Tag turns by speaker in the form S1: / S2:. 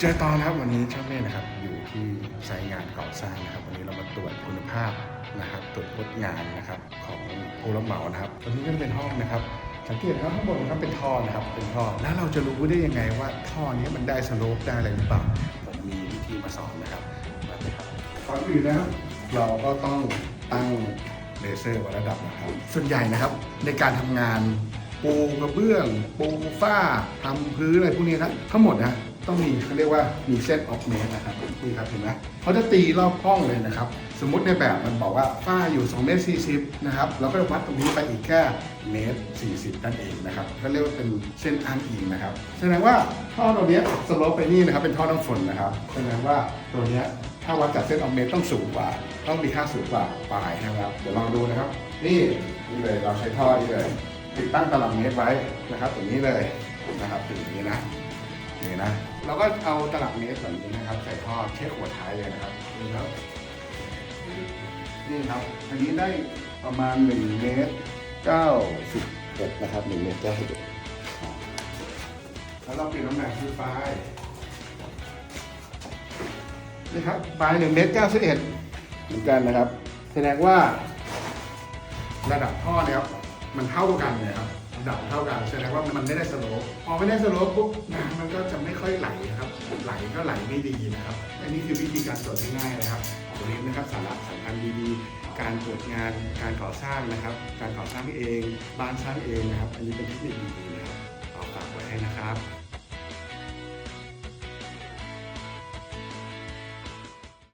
S1: เจอตอนครับวันนี้ช่างเล่นะครับ อยู่ที่ไซต์งานก่อสร้างนะครับ วันนี้เรามาตรวจคุณภาพนะครับ ตรวจพจงานนะครับของผู้รับเหมานะครับวันนี้ก็จะเป็นห้องนะครับ สังเกตนะครับข้างบนนะครับเป็นท่อนะครับ เป็นท่อแล้วเราจะรู้ได้ยังไงว่าท่อนี้มันได้สโลปได้อะไรหรือเปล่าผมมีวิธีมาสอนนะครับมาเลยครับก่อนอื่นนะครับเราก็ต้องตั้งเลเซอร์วัดระดับนะครับ ส่วนใหญ่นะครับในการทำงานปูกระเบื้อง ปูฝ้าทำพื้นอะไรพวกนี้นะทั้งหมดนะ ต้องมีเขาเรียกว่ามีเส้นออกเมตรนะครับนี่ครับเห็นไหมเขาจะตีรอบห้องเลยนะครับ สมมุติในแบบมันบอกว่าฝ้าอยู่2เมตร40นะครับเราก็จะวัดตรงนี้ไปอีกแค่เมตร 40 นั่นเองนะครับก็เรียกว่าเป็นเส้นอ้างอิงนะครับแสดงว่าท่อตัวนี้สโลปไปนี่นะครับเป็นท่อน้ำฝนนะครับแสดงว่าตัวนี้ถ้าวัดจากเส้นออกเมตรต้องสูงกว่า ต้องมีค่าสูงกว่าปลายนะครับเดี๋ยวลองดูนะครับ นี่นี่เลยเราใช้ท่อนี่เลยติดตั้งตลับเมตรไว้นะครับตรงนี้เลยนะครับถึงนี้นะ นี่นะเราก็เอาตลับเมตรแบบนี้นะครับใส่ท่อเช็คหัวท้ายเลยนะครับนี่ครับนี่ครับ อันนี้ได้ประมาณ1เมตร91นะครับ1เมตร91แล้วเราเปลี่ยนตำแหน่งคือปลายนี่ครับปลาย1เมตร91เหมือนกันนะครับ แสดงว่าระดับท่อเนี่ยครับมันเท่ากันเนี่ยครับระ ดับเท่ากันแสดงว่ามันไม่ได้สโลปพอไม่ได้สโลปปุ๊บน้ำมันก็จะไม่ค่อยไหลนะครับ ไหลก็ไหลไม่ดีนะครับ อันนี้คือวิธีการตรวจง่ายๆนะครับตัวนี้นะครับสาระสำคัญดีๆ การตรวจงานการก่อสร้างนะครับ การก่อสร้างเอง บ้านสร้างเองนะครับ อันนี้เป็นเทคนิคดีๆนะครับขอฝากไว้ให้นะครับ